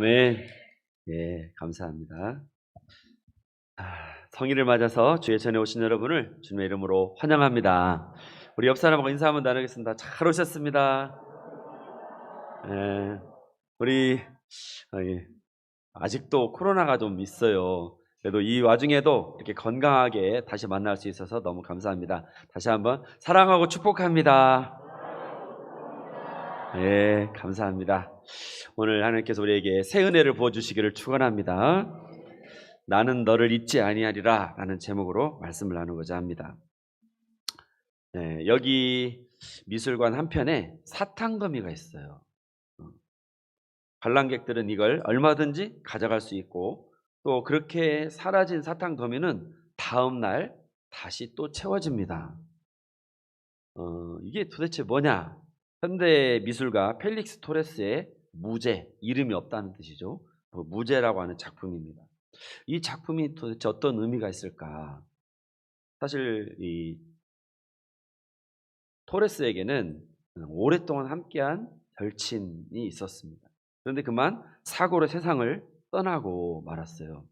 아멘. 예, 감사합니다. 아, 성일을 맞아서 주의 전에 오신 여러분을 주님의 이름으로 환영합니다. 우리 옆 사람하고 인사 한번 나누겠습니다. 잘 오셨습니다. 예, 우리 아, 예, 아직도 코로나가 좀 있어요. 그래도 이 와중에도 이렇게 건강하게 다시 만날 수 있어서 너무 감사합니다. 다시 한번 사랑하고 축복합니다. 예, 감사합니다. 오늘 하나님께서 우리에게 새 은혜를 부어 주시기를 축원합니다. 나는 너를 잊지 아니하리라 라는 제목으로 말씀을 나누고자 합니다. 네, 여기 미술관 한편에 사탕거미가 있어요. 어. 관람객들은 이걸 얼마든지 가져갈 수 있고 또 그렇게 사라진 사탕거미는 다음 날 다시 또 채워집니다. 어, 이게 도대체 뭐냐? 현대 미술가 펠릭스 토레스의 무제 이름이 없다는 뜻이죠. 뭐 무제라고 하는 작품입니다. 이 작품이 도대체 어떤 의미가 있을까? 사실 이 토레스에게는 오랫동안 함께한 절친이 있었습니다. 그런데 그만 사고로 세상을 떠나고 말았어요.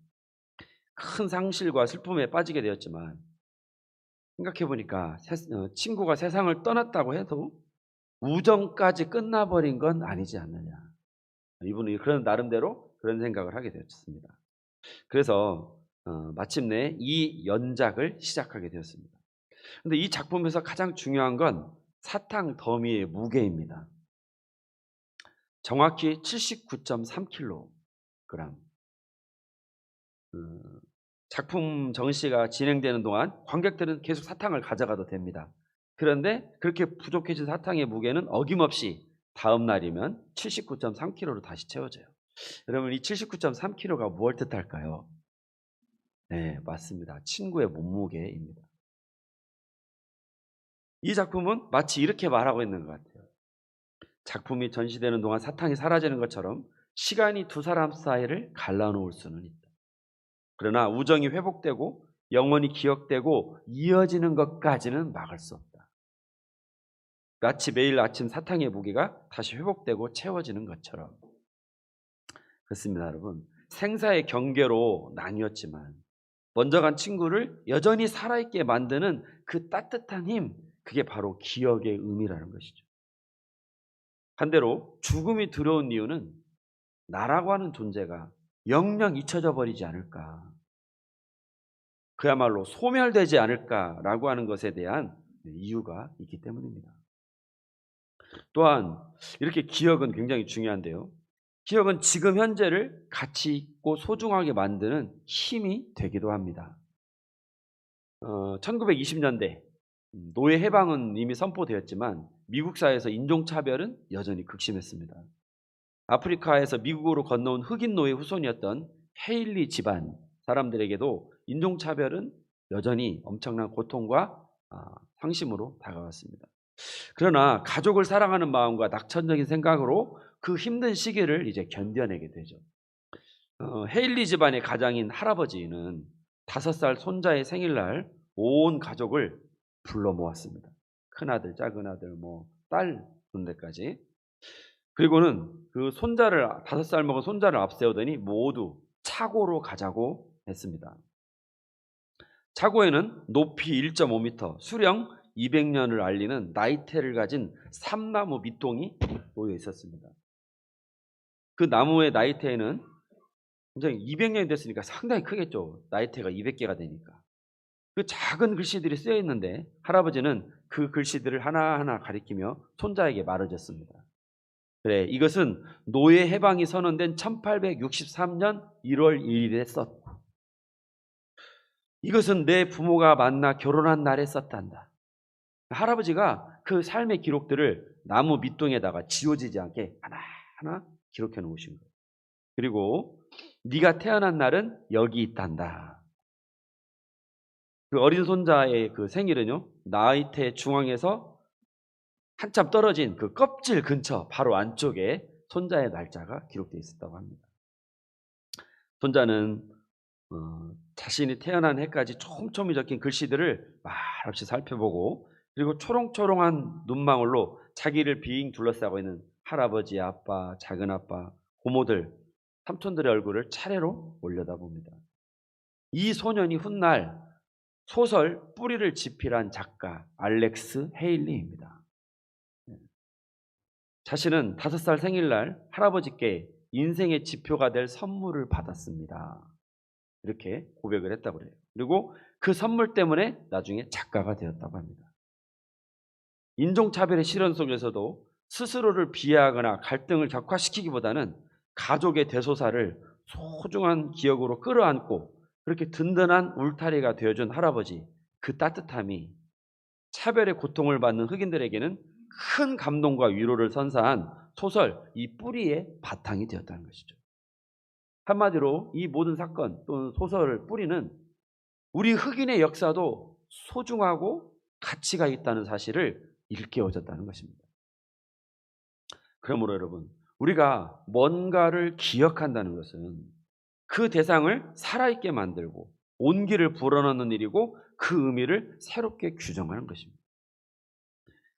큰 상실과 슬픔에 빠지게 되었지만 생각해 보니까 어, 친구가 세상을 떠났다고 해도 우정까지 끝나버린 건 아니지 않느냐. 이분은 그런 나름대로 그런 생각을 하게 되었습니다. 그래서 어, 마침내 이 연작을 시작하게 되었습니다. 근데 이 작품에서 가장 중요한 건 사탕 더미의 무게입니다. 정확히 79.3kg. 어, 작품 정시가 진행되는 동안 관객들은 계속 사탕을 가져가도 됩니다. 그런데 그렇게 부족해진 사탕의 무게는 어김없이 다음 날이면 79.3kg로 다시 채워져요. 여러분 이 79.3kg가 무엇 뜻할까요? 네, 맞습니다. 친구의 몸무게입니다. 이 작품은 마치 이렇게 말하고 있는 것 같아요. 작품이 전시되는 동안 사탕이 사라지는 것처럼 시간이 두 사람 사이를 갈라놓을 수는 있다. 그러나 우정이 회복되고 영원히 기억되고 이어지는 것까지는 막을 수 없다. 마치 매일 아침 사탕의 무게가 다시 회복되고 채워지는 것처럼. 그렇습니다, 여러분. 생사의 경계로 나뉘었지만 먼저 간 친구를 여전히 살아있게 만드는 그 따뜻한 힘, 그게 바로 기억의 의미라는 것이죠. 반대로 죽음이 들어온 이유는 나라고 하는 존재가 영영 잊혀져 버리지 않을까. 그야말로 소멸되지 않을까라고 하는 것에 대한 이유가 있기 때문입니다. 또한 이렇게 기억은 굉장히 중요한데요. 기억은 지금 현재를 가치 있고 소중하게 만드는 힘이 되기도 합니다. 어, 1920년대 노예 해방은 이미 선포되었지만 미국 사회에서 인종차별은 여전히 극심했습니다. 아프리카에서 미국으로 건너온 흑인 노예 후손이었던 헤일리 집안 사람들에게도 인종차별은 여전히 엄청난 고통과 아, 상심으로 다가왔습니다. 그러나 가족을 사랑하는 마음과 낙천적인 생각으로 그 힘든 시기를 이제 견뎌내게 되죠. 어, 헤일리 집안의 가장인 할아버지는 다섯 살 손자의 생일날 온 가족을 불러 모았습니다. 큰아들, 작은아들, 뭐, 딸, 군대까지. 그리고는 그 손자를, 다섯 살 먹은 손자를 앞세우더니 모두 차고로 가자고 했습니다. 차고에는 높이 1.5m, 수령 200년을 알리는 나이테를 가진 삼나무 밑동이 놓여 있었습니다. 그 나무의 나이테에는 굉장히 200년이 됐으니까 상당히 크겠죠. 나이테가 200개가 되니까. 그 작은 글씨들이 쓰여 있는데 할아버지는 그 글씨들을 하나하나 가리키며 손자에게 말해줬습니다. 그래, 이것은 노예 해방이 선언된 1863년 1월 1일에 썼고, 이것은 내 부모가 만나 결혼한 날에 썼단다. 할아버지가 그 삶의 기록들을 나무 밑동에다가 지워지지 않게 하나하나 기록해 놓으신 거예요. 그리고 네가 태어난 날은 여기 있단다. 그 어린 손자의 그 생일은요, 나이테 중앙에서 한참 떨어진 그 껍질 근처 바로 안쪽에 손자의 날짜가 기록되어 있었다고 합니다. 손자는 어, 자신이 태어난 해까지 촘촘히 적힌 글씨들을 말없이 살펴보고 그리고 초롱초롱한 눈망울로 자기를 빙 둘러싸고 있는 할아버지, 아빠, 작은 아빠, 고모들 삼촌들의 얼굴을 차례로 올려다봅니다. 이 소년이 훗날 소설 뿌리를 집필한 작가 알렉스 헤일리입니다. 자신은 다섯 살 생일날 할아버지께 인생의 지표가 될 선물을 받았습니다. 이렇게 고백을 했다고 그래요. 그리고 그 선물 때문에 나중에 작가가 되었다고 합니다. 인종차별의 실현 속에서도 스스로를 비하하거나 갈등을 격화시키기보다는 가족의 대소사를 소중한 기억으로 끌어안고 그렇게 든든한 울타리가 되어준 할아버지 그 따뜻함이 차별의 고통을 받는 흑인들에게는 큰 감동과 위로를 선사한 소설 이 뿌리의 바탕이 되었다는 것이죠. 한마디로 이 모든 사건 또는 소설의 뿌리는 우리 흑인의 역사도 소중하고 가치가 있다는 사실을 일깨워줬다는 것입니다. 그러므로 여러분, 우리가 뭔가를 기억한다는 것은 그 대상을 살아있게 만들고 온기를 불어넣는 일이고 그 의미를 새롭게 규정하는 것입니다.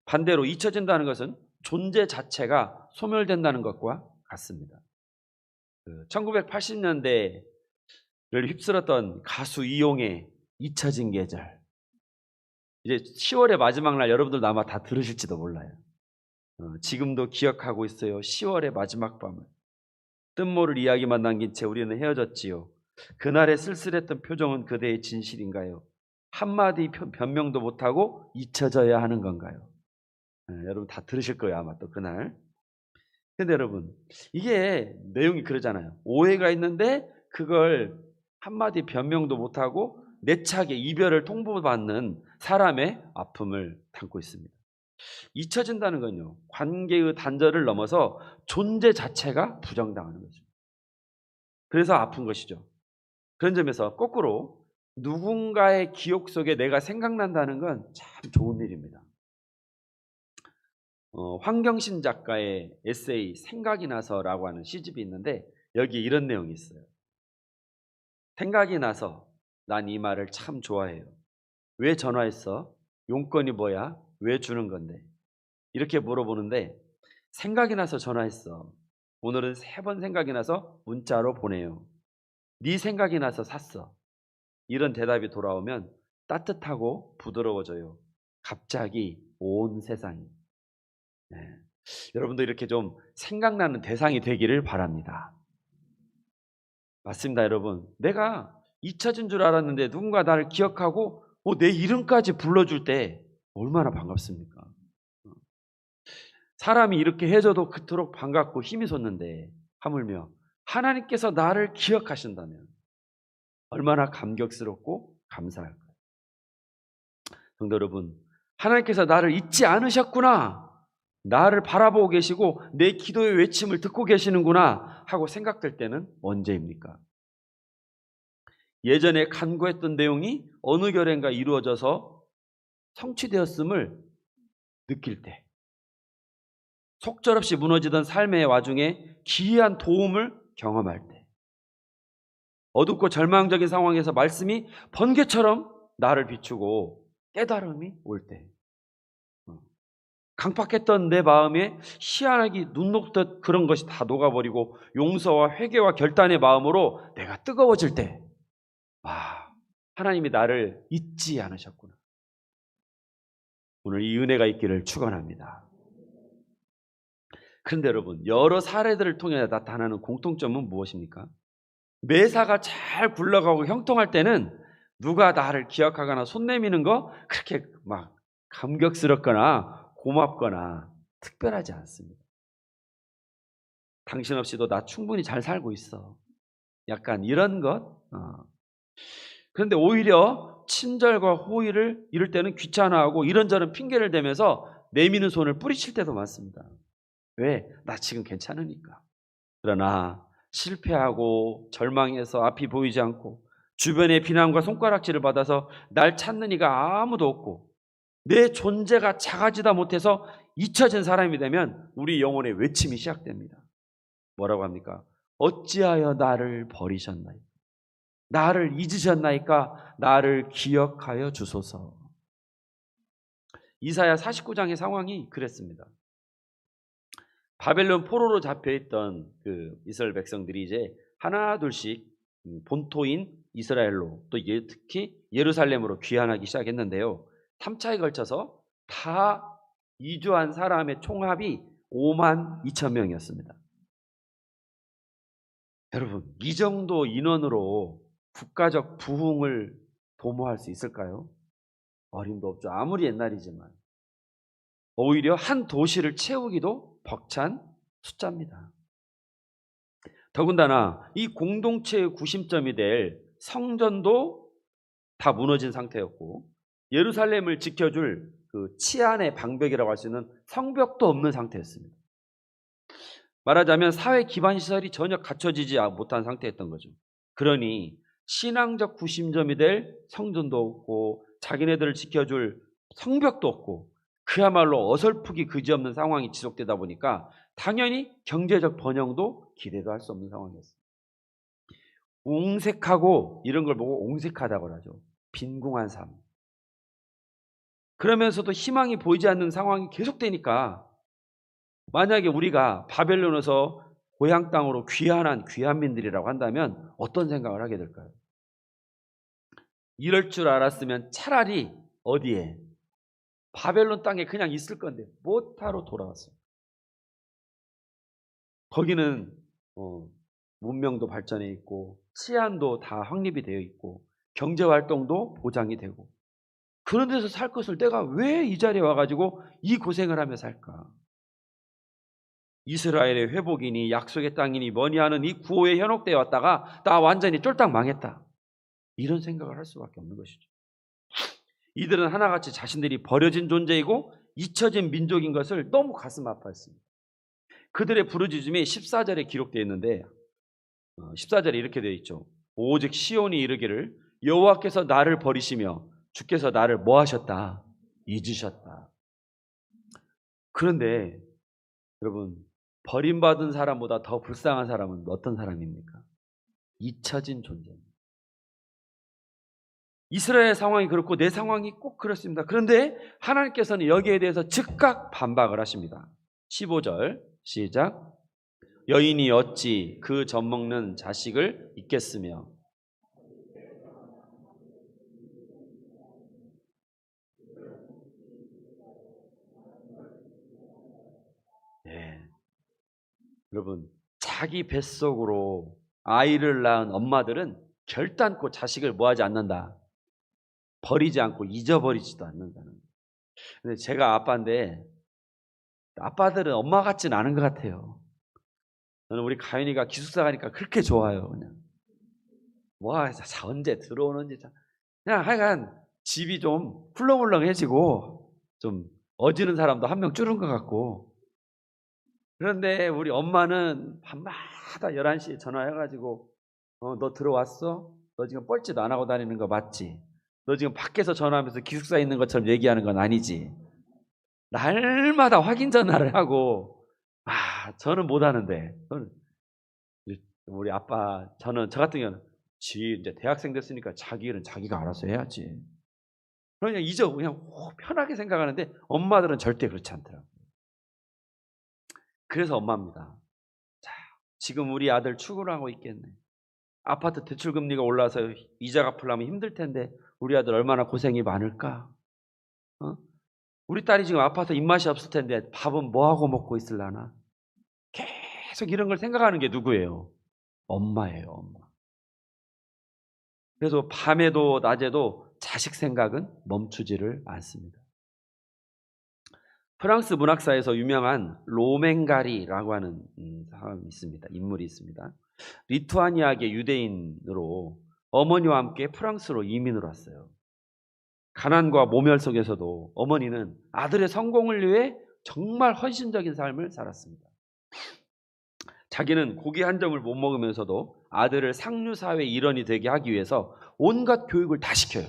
반대로 잊혀진다는 것은 존재 자체가 소멸된다는 것과 같습니다. 1980년대를 휩쓸었던 가수 이용의 잊혀진 계절. 이제 10월의 마지막 날 여러분들 아마 다 들으실지도 몰라요. 어, 지금도 기억하고 있어요. 10월의 마지막 밤을. 뜬모를 이야기만 남긴 채 우리는 헤어졌지요. 그날의 쓸쓸했던 표정은 그대의 진실인가요? 한마디 표- 변명도 못하고 잊혀져야 하는 건가요? 네, 여러분 다 들으실 거예요. 아마 또 그날. 근데 여러분, 이게 내용이 그러잖아요. 오해가 있는데 그걸 한마디 변명도 못하고 내차게 이별을 통보받는 사람의 아픔을 담고 있습니다. 잊혀진다는 건요, 관계의 단절을 넘어서 존재 자체가 부정당하는 거죠. 그래서 아픈 것이죠. 그런 점에서 거꾸로 누군가의 기억 속에 내가 생각난다는 건 참 좋은 일입니다. 어, 황경신 작가의 에세이 생각이 나서라고 하는 시집이 있는데 여기 이런 내용이 있어요. 생각이 나서 난 이 말을 참 좋아해요. 왜 전화했어? 용건이 뭐야? 왜 주는 건데? 이렇게 물어보는데 생각이 나서 전화했어. 오늘은 세 번 생각이 나서 문자로 보내요. 네 생각이 나서 샀어. 이런 대답이 돌아오면 따뜻하고 부드러워져요. 갑자기 온 세상이. 네. 여러분도 이렇게 좀 생각나는 대상이 되기를 바랍니다. 맞습니다, 여러분. 내가 잊혀진 줄 알았는데 누군가 나를 기억하고 어, 내 이름까지 불러줄 때 얼마나 반갑습니까? 어. 사람이 이렇게 해줘도 그토록 반갑고 힘이 솟는데 하물며 하나님께서 나를 기억하신다면 얼마나 감격스럽고 감사할까요? 성도 여러분, 하나님께서 나를 잊지 않으셨구나. 나를 바라보고 계시고 내 기도의 외침을 듣고 계시는구나 하고 생각될 때는 언제입니까? 예전에 간구했던 내용이 어느 결엔가 이루어져서 성취되었음을 느낄 때, 속절없이 무너지던 삶의 와중에 기이한 도움을 경험할 때, 어둡고 절망적인 상황에서 말씀이 번개처럼 나를 비추고 깨달음이 올 때, 강팍했던 내 마음에 희한하게 눈 녹듯 그런 것이 다 녹아버리고 용서와 회개와 결단의 마음으로 내가 뜨거워질 때, 아, 하나님이 나를 잊지 않으셨구나. 오늘 이 은혜가 있기를 축원합니다. 그런데 여러분, 여러 사례들을 통해 나타나는 공통점은 무엇입니까? 매사가 잘 굴러가고 형통할 때는 누가 나를 기억하거나 손 내미는 거 그렇게 막 감격스럽거나 고맙거나 특별하지 않습니다. 당신 없이도 나 충분히 잘 살고 있어. 약간 이런 것. 어. 그런데 오히려 친절과 호의를 이럴 때는 귀찮아하고 이런저런 핑계를 대면서 내미는 손을 뿌리칠 때도 많습니다. 왜? 나 지금 괜찮으니까. 그러나 실패하고 절망해서 앞이 보이지 않고 주변의 비난과 손가락질을 받아서 날 찾는 이가 아무도 없고 내 존재가 작아지다 못해서 잊혀진 사람이 되면 우리 영혼의 외침이 시작됩니다. 뭐라고 합니까? 어찌하여 나를 버리셨나이까? 나를 잊으셨나이까? 나를 기억하여 주소서. 이사야 49장의 상황이 그랬습니다. 바벨론 포로로 잡혀 있던 그 이스라엘 백성들이 이제 하나 둘씩 음, 본토인 이스라엘로 또 예- 특히 예루살렘으로 귀환하기 시작했는데요. 3차에 걸쳐서 다 이주한 사람의 총합이 5만 2천 명이었습니다. 여러분, 이 정도 인원으로 국가적 부흥을 도모할 수 있을까요? 어림도 없죠. 아무리 옛날이지만. 오히려 한 도시를 채우기도 벅찬 숫자입니다. 더군다나 이 공동체의 구심점이 될 성전도 다 무너진 상태였고 예루살렘을 지켜줄 그 치안의 방벽이라고 할 수 있는 성벽도 없는 상태였습니다. 말하자면 사회 기반 시설이 전혀 갖춰지지 못한 상태였던 거죠. 그러니 신앙적 구심점이 될 성전도 없고 자기네들을 지켜줄 성벽도 없고 그야말로 어설프기 그지없는 상황이 지속되다 보니까 당연히 경제적 번영도 기대도 할 수 없는 상황이었어요. 옹색하고 이런 걸 보고 옹색하다고 하죠. 빈궁한 삶. 그러면서도 희망이 보이지 않는 상황이 계속되니까 만약에 우리가 바벨론에서 고향 땅으로 귀환한 귀환민들이라고 한다면 어떤 생각을 하게 될까요? 이럴 줄 알았으면 차라리 어디에 바벨론 땅에 그냥 있을 건데 못하러 돌아왔어요. 거기는 어, 문명도 발전해 있고 치안도 다 확립이 되어 있고 경제 활동도 보장이 되고 그런 데서 살 것을 내가 왜 이 자리에 와가지고 이 고생을 하며 살까? 이스라엘의 회복이니 약속의 땅이니 뭐니 하는 이 구호에 현혹되어 왔다가 나 완전히 쫄딱 망했다. 이런 생각을 할 수밖에 없는 것이죠. 이들은 하나같이 자신들이 버려진 존재이고 잊혀진 민족인 것을 너무 가슴 아파했습니다. 그들의 부르짖음이 14절에 기록되어 있는데 14절에 이렇게 되어 있죠. 오직 시온이 이르기를 여호와께서 나를 버리시며 주께서 나를 뭐 하셨다? 잊으셨다. 그런데 여러분 버림받은 사람보다 더 불쌍한 사람은 어떤 사람입니까? 잊혀진 존재입니다. 이스라엘 상황이 그렇고 내 상황이 꼭 그렇습니다. 그런데 하나님께서는 여기에 대해서 즉각 반박을 하십니다. 15절 시작. 여인이 어찌 그 젖 먹는 자식을 잊겠으며 네. 여러분 자기 뱃속으로 아이를 낳은 엄마들은 결단코 자식을 뭐하지 않는다. 버리지 않고 잊어버리지도 않는다는 거예요. 근데 제가 아빠인데 아빠들은 엄마 같진 않은 것 같아요. 저는 우리 가연이가 기숙사 가니까 그렇게 좋아요. 그냥 와 자, 언제 들어오는지 자. 그냥 하여간 집이 좀 훌렁훌렁해지고 좀 어지는 사람도 한 명 줄은 것 같고 그런데 우리 엄마는 밤마다 11시에 전화해가지고 어, 너 들어왔어? 너 지금 뻘짓 안 하고 다니는 거 맞지? 너 지금 밖에서 전화하면서 기숙사에 있는 것처럼 얘기하는 건 아니지? 날마다 확인 전화를 하고 아 저는 못 하는데 우리 아빠 저는 저 같은 경우는 지 이제 대학생 됐으니까 자기 일은 자기가 알아서 해야지. 그냥 잊어 그냥 편하게 생각하는데 엄마들은 절대 그렇지 않더라고요. 그래서 엄마입니다. 자 지금 우리 아들 출근하고 있겠네. 아파트 대출 금리가 올라서 이자 갚으려면 힘들 텐데 우리 아들 얼마나 고생이 많을까? 어? 우리 딸이 지금 아파서 입맛이 없을 텐데 밥은 뭐 하고 먹고 있을라나? 계속 이런 걸 생각하는 게 누구예요? 엄마예요, 엄마. 그래서 밤에도 낮에도 자식 생각은 멈추지를 않습니다. 프랑스 문학사에서 유명한 로맹가리라고 하는 음, 사람이 있습니다. 인물이 있습니다. 리투아니아계 유대인으로 어머니와 함께 프랑스로 이민을 왔어요. 가난과 모멸 속에서도 어머니는 아들의 성공을 위해 정말 헌신적인 삶을 살았습니다. 자기는 고기 한 점을 못 먹으면서도 아들을 상류사회 일원이 되게 하기 위해서 온갖 교육을 다 시켜요.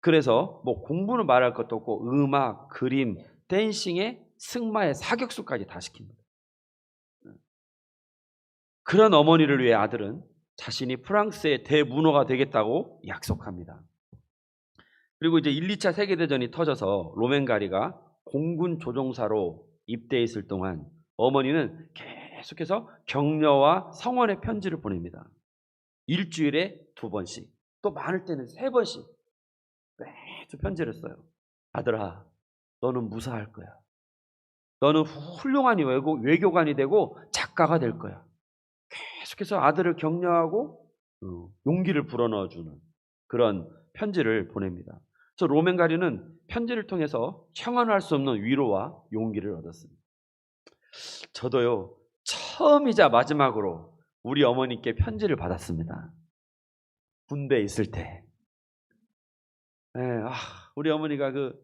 그래서 뭐 공부는 말할 것도 없고 음악, 그림, 댄싱에 승마에 사격수까지 다 시킵니다. 그런 어머니를 위해 아들은 자신이 프랑스의 대문호가 되겠다고 약속합니다. 그리고 이제 1, 2차 세계대전이 터져서 로맨가리가 공군 조종사로 입대해 있을 동안 어머니는 계속해서 격려와 성원의 편지를 보냅니다. 일주일에 두 번씩, 또 많을 때는 세 번씩 매주 편지를 써요. 아들아, 너는 무사할 거야. 너는 훌륭한 외교, 외교관이 되고 작가가 될 거야. 계속해서 아들을 격려하고 어, 용기를 불어넣어주는 그런 편지를 보냅니다. 그래서 로맨가리는 편지를 통해서 청언할 수 없는 위로와 용기를 얻었습니다. 저도요, 처음이자 마지막으로 우리 어머니께 편지를 받았습니다. 군대에 있을 때. 예, 아, 우리 어머니가 그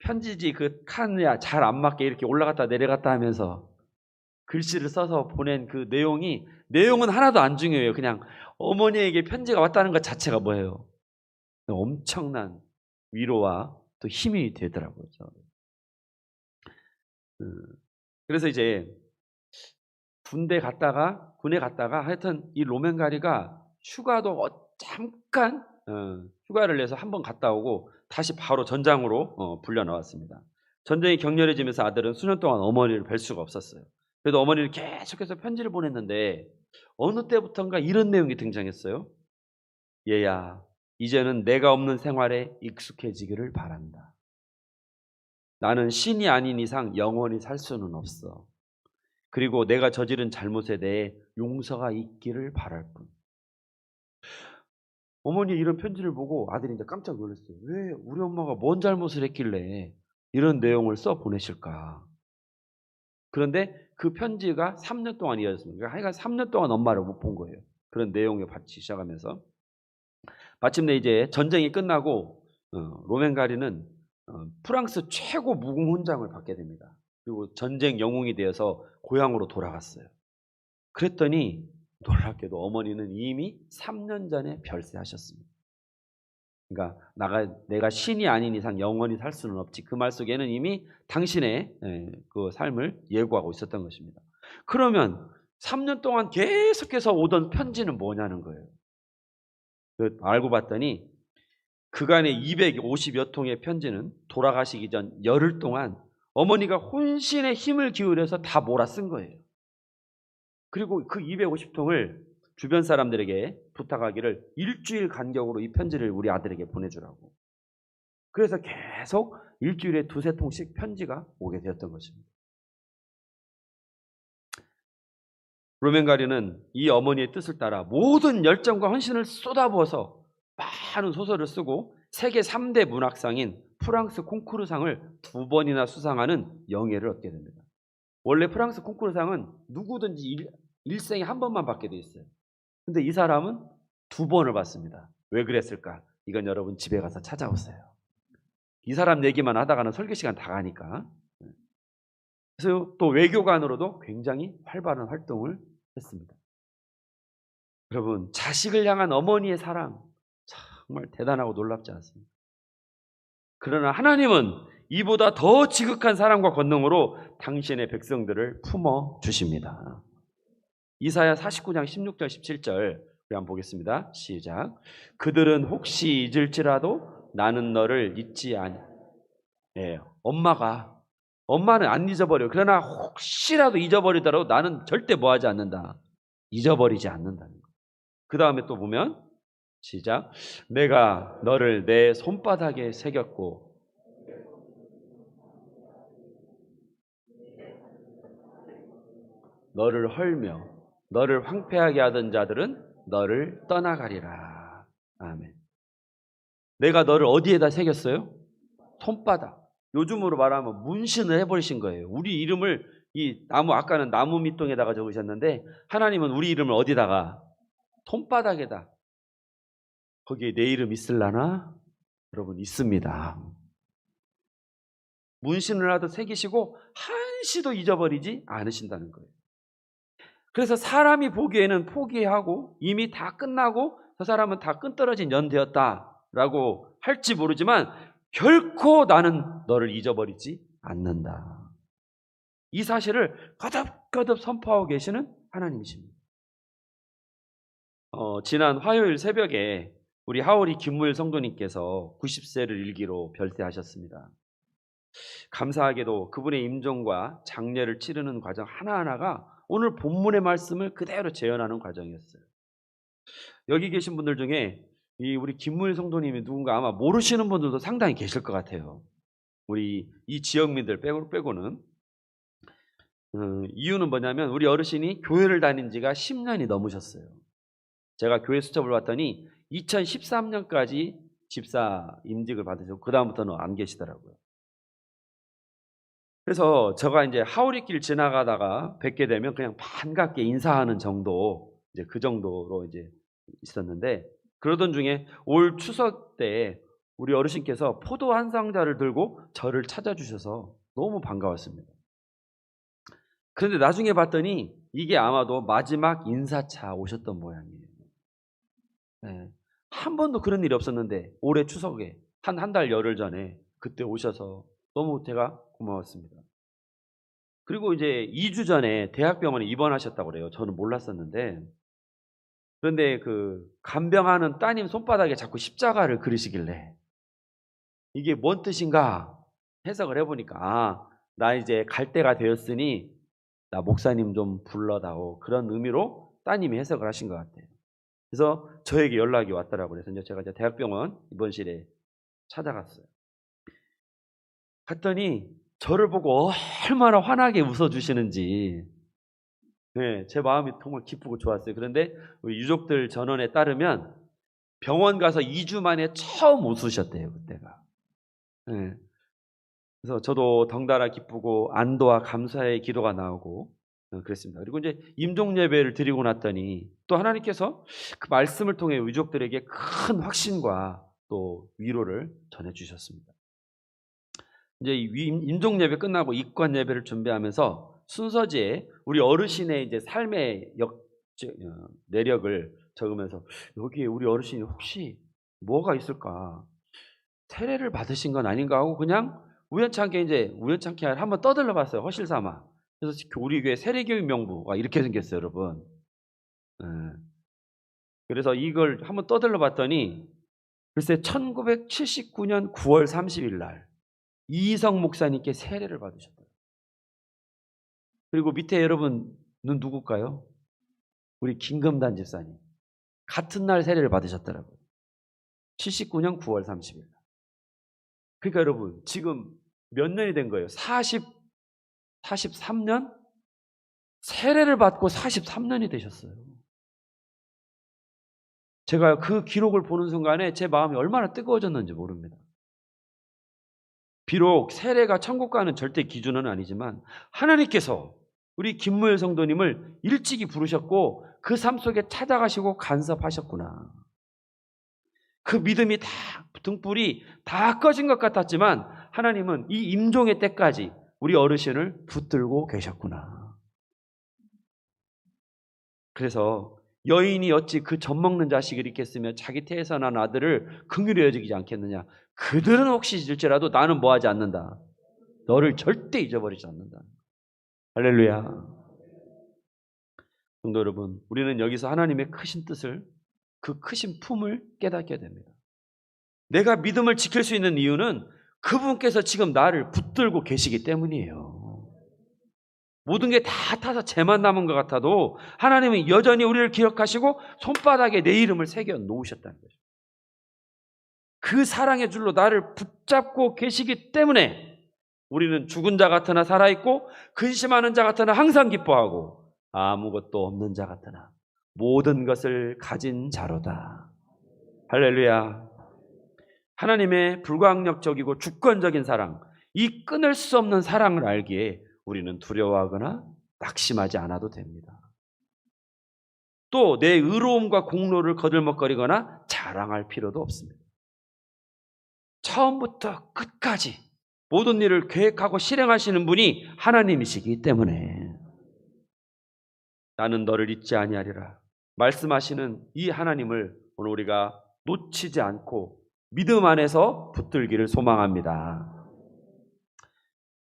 편지지 그 칸이야 잘 안 맞게 이렇게 올라갔다 내려갔다 하면서 글씨를 써서 보낸 그 내용이 내용은 하나도 안 중요해요. 그냥 어머니에게 편지가 왔다는 것 자체가 뭐예요? 엄청난 위로와 또 힘이 되더라고요. 음, 그래서 이제 군대 갔다가 군에 갔다가 하여튼 이 로맨가리가 휴가도 어- 잠깐 어, 휴가를 내서 한번 갔다 오고 다시 바로 전장으로 어, 불려 나왔습니다. 전쟁이 격렬해지면서 아들은 수년 동안 어머니를 뵐 수가 없었어요. 그래도 어머니를 계속해서 편지를 보냈는데 어느 때부턴가 이런 내용이 등장했어요. 얘야, 이제는 내가 없는 생활에 익숙해지기를 바란다. 나는 신이 아닌 이상 영원히 살 수는 없어. 그리고 내가 저지른 잘못에 대해 용서가 있기를 바랄 뿐. 어머니 이런 편지를 보고 아들이 이제 깜짝 놀랐어요. 왜 우리 엄마가 뭔 잘못을 했길래 이런 내용을 써 보내실까? 그런데 그 편지가 3년 동안 이어졌습니다. 그러니까 하여간 3년 동안 엄마를 못 본 거예요. 그런 내용을 받기 시작하면서 마침내 이제 전쟁이 끝나고 어, 로맨가리는 어, 프랑스 최고 무궁 훈장을 받게 됩니다. 그리고 전쟁 영웅이 되어서 고향으로 돌아갔어요. 그랬더니 놀랍게도 어머니는 이미 3년 전에 별세하셨습니다. 그러니까 나가 내가 신이 아닌 이상 영원히 살 수는 없지. 그 말 속에는 이미 당신의 예, 그 삶을 예고하고 있었던 것입니다. 그러면 3년 동안 계속해서 오던 편지는 뭐냐는 거예요. 그 알고 봤더니 그간의 250여 통의 편지는 돌아가시기 전 열흘 동안 어머니가 혼신의 힘을 기울여서 다 몰아 쓴 거예요. 그리고 그 250통을 주변 사람들에게 부탁하기를 일주일 간격으로 이 편지를 우리 아들에게 보내주라고. 그래서 계속 일주일에 두세 통씩 편지가 오게 되었던 것입니다. 로맨가리는 이 어머니의 뜻을 따라 모든 열정과 헌신을 쏟아부어서 많은 소설을 쓰고 세계 3대 문학상인 프랑스 콩쿠르상을 두 번이나 수상하는 영예를 얻게 됩니다. 원래 프랑스 콩쿠르상은 누구든지 일, 일생에 한 번만 받게 돼 있어요. 근데 이 사람은 두 번을 받습니다. 왜 그랬을까? 이건 여러분 집에 가서 찾아보세요. 이 사람 얘기만 하다가는 설교 시간 다 가니까. 그래서 또 외교관으로도 굉장히 활발한 활동을 했습니다. 여러분, 자식을 향한 어머니의 사랑 정말 대단하고 놀랍지 않습니까? 그러나 하나님은 이보다 더 지극한 사랑과 권능으로 당신의 백성들을 품어 주십니다. 이사야 49장 16절 17절 우리 한번 보겠습니다. 시작. 그들은 혹시 잊을지라도 나는 너를 잊지 아니. 예, 엄마가 엄마는 안 잊어버려. 그러나 혹시라도 잊어버리더라도 나는 절대 뭐하지 않는다. 잊어버리지 않는다는 거. 그 다음에 또 보면 시작. 내가 너를 내 손바닥에 새겼고 너를 헐며 너를 황폐하게 하던 자들은 너를 떠나가리라. 아멘. 내가 너를 어디에다 새겼어요? 손바닥. 요즘으로 말하면 문신을 해버리신 거예요. 우리 이름을 이 나무 아까는 나무 밑동에다가 적으셨는데 하나님은 우리 이름을 어디다가 손바닥에다 거기에 내 이름 있을라나? 여러분 있습니다. 문신을 하도 새기시고 한시도 잊어버리지 않으신다는 거예요. 그래서 사람이 보기에는 포기하고 이미 다 끝나고 저 사람은 다 끈떨어진 연대였다라고 할지 모르지만 결코 나는 너를 잊어버리지 않는다. 이 사실을 거듭거듭 선포하고 계시는 하나님이십니다. 어, 지난 화요일 새벽에 우리 하울이 김무일 성도님께서 90세를 일기로 별세하셨습니다. 감사하게도 그분의 임종과 장례를 치르는 과정 하나하나가 오늘 본문의 말씀을 그대로 재현하는 과정이었어요. 여기 계신 분들 중에 이 우리 김무일 성도님이 누군가 아마 모르시는 분들도 상당히 계실 것 같아요. 우리 이 지역민들 빼고 빼고는 음, 이유는 뭐냐면 우리 어르신이 교회를 다닌 지가 10년이 넘으셨어요. 제가 교회 수첩을 봤더니 2013년까지 집사 임직을 받으셨고 그 다음부터는 안 계시더라고요. 그래서 제가 이제 하우리길 지나가다가 뵙게 되면 그냥 반갑게 인사하는 정도 이제 그 정도로 이제 있었는데 그러던 중에 올 추석 때 우리 어르신께서 포도 한 상자를 들고 저를 찾아주셔서 너무 반가웠습니다. 그런데 나중에 봤더니 이게 아마도 마지막 인사차 오셨던 모양이에요. 네. 한 번도 그런 일이 없었는데 올해 추석에 한 한 달 열흘 전에 그때 오셔서 너무 제가 고마웠습니다. 그리고 이제 2주 전에 대학병원에 입원하셨다고 그래요. 저는 몰랐었는데 그런데 그 간병하는 따님 손바닥에 자꾸 십자가를 그리시길래 이게 뭔 뜻인가 해석을 해보니까 아, 나 이제 갈 때가 되었으니 나 목사님 좀 불러다오 그런 의미로 따님이 해석을 하신 것 같아요. 그래서 저에게 연락이 왔더라고요. 그래서 제가 이제 대학병원 입원실에 찾아갔어요. 갔더니 저를 보고 얼마나 환하게 웃어주시는지 네, 제 마음이 정말 기쁘고 좋았어요. 그런데 우리 유족들 전원에 따르면 병원 가서 2주 만에 처음 웃으셨대요, 그때가. 네. 그래서 저도 덩달아 기쁘고 안도와 감사의 기도가 나오고 어, 그랬습니다. 그리고 이제 임종 예배를 드리고 났더니 또 하나님께서 그 말씀을 통해 유족들에게 큰 확신과 또 위로를 전해 주셨습니다. 이제 임종 예배 끝나고 입관 예배를 준비하면서 순서지에 우리 어르신의 이제 삶의 역 어, 내력을 적으면서 여기에 우리 어르신이 혹시 뭐가 있을까? 세례를 받으신 건 아닌가 하고 그냥 우연찮게 이제 우연찮게 한번 떠들러 봤어요 허실 삼아. 그래서 우리 교회 세례교육 명부가 이렇게 생겼어요 여러분. 네. 그래서 이걸 한번 떠들러 봤더니 글쎄 1979년 9월 30일 날 이성 목사님께 세례를 받으셨다. 그리고 밑에 여러분은 누굴까요? 우리 김금단 집사님. 같은 날 세례를 받으셨더라고요. 79년 9월 30일. 그러니까 여러분, 지금 몇 년이 된 거예요? 40, 43년? 세례를 받고 43년이 되셨어요. 제가 그 기록을 보는 순간에 제 마음이 얼마나 뜨거워졌는지 모릅니다. 비록 세례가 천국 가는 절대 기준은 아니지만 하나님께서 우리 김무열 성도님을 일찍이 부르셨고 그 삶 속에 찾아가시고 간섭하셨구나. 그 믿음이 다 등불이 다 꺼진 것 같았지만 하나님은 이 임종의 때까지 우리 어르신을 붙들고 계셨구나. 그래서 여인이 어찌 그 젖 먹는 자식을 잊겠으며 자기 태에서 난 아들을 긍휼히 여기지 않겠느냐. 그들은 혹시 잊을지라도 나는 뭐하지 않는다. 너를 절대 잊어버리지 않는다. 할렐루야. 성도 여러분, 우리는 여기서 하나님의 크신 뜻을 그 크신 품을 깨닫게 됩니다. 내가 믿음을 지킬 수 있는 이유는 그분께서 지금 나를 붙들고 계시기 때문이에요. 모든 게 다 타서 죄만 남은 것 같아도 하나님은 여전히 우리를 기억하시고 손바닥에 내 이름을 새겨 놓으셨다는 거죠. 그 사랑의 줄로 나를 붙잡고 계시기 때문에 우리는 죽은 자 같으나 살아있고 근심하는 자 같으나 항상 기뻐하고 아무것도 없는 자 같으나 모든 것을 가진 자로다. 할렐루야. 하나님의 불광력적이고 주권적인 사랑, 이 끊을 수 없는 사랑을 알기에 우리는 두려워하거나 낙심하지 않아도 됩니다. 또 내 의로움과 공로를 거들먹거리거나 자랑할 필요도 없습니다. 처음부터 끝까지 모든 일을 계획하고 실행하시는 분이 하나님이시기 때문에 나는 너를 잊지 아니하리라 말씀하시는 이 하나님을 오늘 우리가 놓치지 않고 믿음 안에서 붙들기를 소망합니다.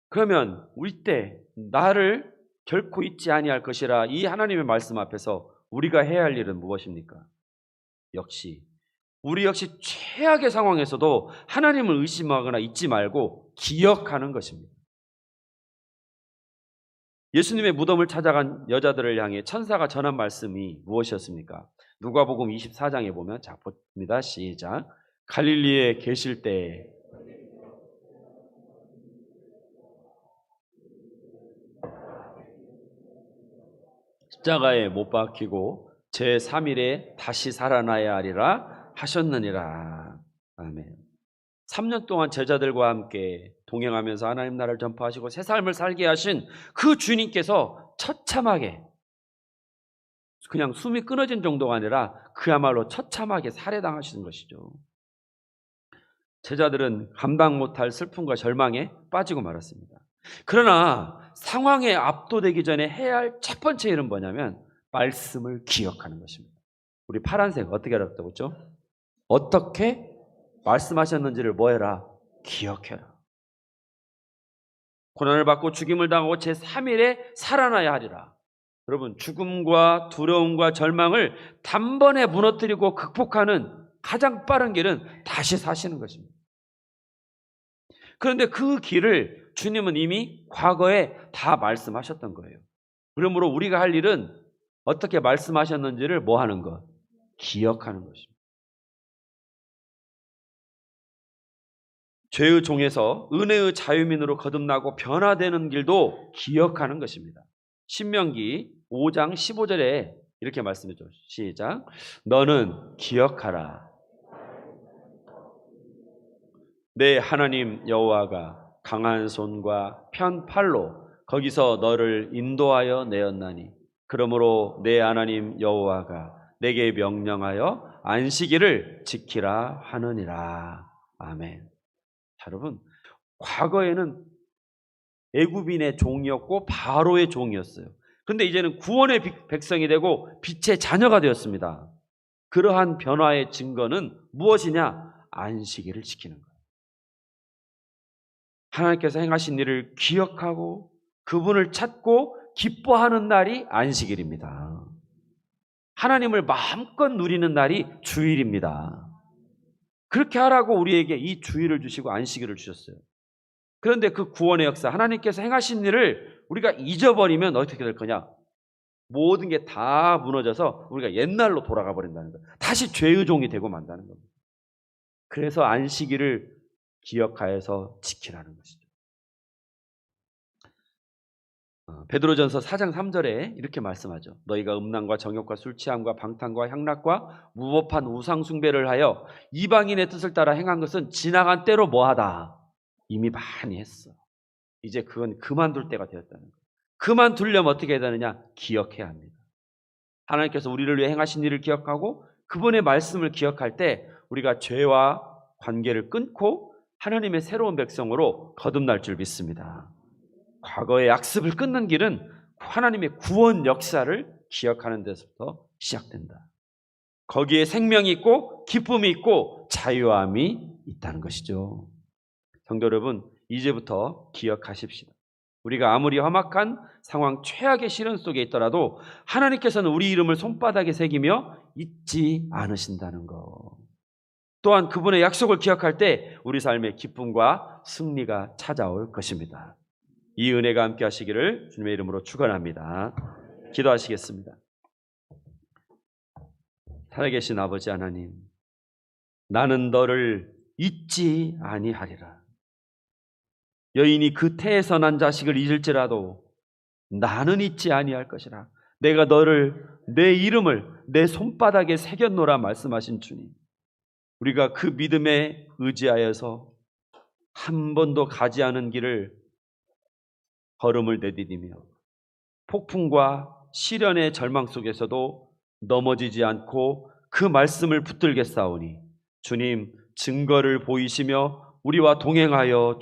그러면 우리 때 나를 결코 잊지 아니할 것이라 이 하나님의 말씀 앞에서 우리가 해야 할 일은 무엇입니까? 역시 우리 역시 최악의 상황에서도 하나님을 의심하거나 잊지 말고 기억하는 것입니다. 예수님의 무덤을 찾아간 여자들을 향해 천사가 전한 말씀이 무엇이었습니까? 누가복음 24장에 보면 자 봅니다. 시작. 갈릴리에 계실 때 십자가에 못 박히고 제 3일에 다시 살아나야 하리라 하셨느니라. 아멘. 3년 동안 제자들과 함께 동행하면서 하나님 나라를 전파하시고 새 삶을 살게 하신 그 주님께서 처참하게 그냥 숨이 끊어진 정도가 아니라 그야말로 처참하게 살해당하시는 것이죠. 제자들은 감당 못할 슬픔과 절망에 빠지고 말았습니다. 그러나 상황에 압도되기 전에 해야 할 첫 번째 일은 뭐냐면 말씀을 기억하는 것입니다. 우리 파란색 어떻게 알았다고 했죠? 어떻게 말씀하셨는지를 뭐해라? 기억해라. 고난을 받고 죽임을 당하고 제 3일에 살아나야 하리라. 여러분, 죽음과 두려움과 절망을 단번에 무너뜨리고 극복하는 가장 빠른 길은 다시 사시는 것입니다. 그런데 그 길을 주님은 이미 과거에 다 말씀하셨던 거예요. 그러므로 우리가 할 일은 어떻게 말씀하셨는지를 뭐 하는 것? 기억하는 것입니다. 죄의 종에서 은혜의 자유민으로 거듭나고 변화되는 길도 기억하는 것입니다. 신명기 5장 15절에 이렇게 말씀해 줘. 시작. 너는 기억하라. 내 하나님 여호와가 강한 손과 편 팔로 거기서 너를 인도하여 내었나니 그러므로 내 하나님 여호와가 내게 명령하여 안식일을 지키라 하느니라. 아멘. 자, 여러분, 과거에는 애굽인의 종이었고 바로의 종이었어요. 근데 이제는 구원의 비- 백성이 되고 빛의 자녀가 되었습니다. 그러한 변화의 증거는 무엇이냐? 안식일을 지키는 거예요. 하나님께서 행하신 일을 기억하고 그분을 찾고 기뻐하는 날이 안식일입니다. 하나님을 마음껏 누리는 날이 주일입니다. 그렇게 하라고 우리에게 이 주일을 주시고 안식일을 주셨어요. 그런데 그 구원의 역사, 하나님께서 행하신 일을 우리가 잊어버리면 어떻게 될 거냐? 모든 게 다 무너져서 우리가 옛날로 돌아가 버린다는 거예요. 다시 죄의 종이 되고 만다는 겁니다. 그래서 안식일을 기억하여서 지키라는 것이죠. 베드로전서 4장 3절에 이렇게 말씀하죠. 너희가 음란과 정욕과 술 취함과 방탕과 향락과 무법한 우상 숭배를 하여 이방인의 뜻을 따라 행한 것은 지나간 때로 뭐하다. 이미 많이 했어. 이제 그건 그만둘 때가 되었다는 거예요. 그만두려면 어떻게 해야 되느냐? 기억해야 합니다. 하나님께서 우리를 위해 행하신 일을 기억하고 그분의 말씀을 기억할 때 우리가 죄와 관계를 끊고 하나님의 새로운 백성으로 거듭날 줄 믿습니다. 과거의 약습을 끊는 길은 하나님의 구원 역사를 기억하는 데서부터 시작된다. 거기에 생명이 있고 기쁨이 있고 자유함이 있다는 것이죠. 성도 여러분, 이제부터 기억하십시다. 우리가 아무리 험악한 상황 최악의 시련 속에 있더라도 하나님께서는 우리 이름을 손바닥에 새기며 잊지 않으신다는 것. 또한 그분의 약속을 기억할 때 우리 삶의 기쁨과 승리가 찾아올 것입니다. 이 은혜가 함께 하시기를 주님의 이름으로 축원합니다. 기도하시겠습니다. 살아계신 아버지 하나님, 나는 너를 잊지 아니하리라. 여인이 그 태에서 난 자식을 잊을지라도 나는 잊지 아니할 것이라. 내가 너를 내 이름을 내 손바닥에 새겼노라 말씀하신 주님. 우리가 그 믿음에 의지하여서 한 번도 가지 않은 길을 걸음을 내디디며 폭풍과 시련의 절망 속에서도 넘어지지 않고 그 말씀을 붙들게 싸우니 주님 증거를 보이시며 우리와 동행하여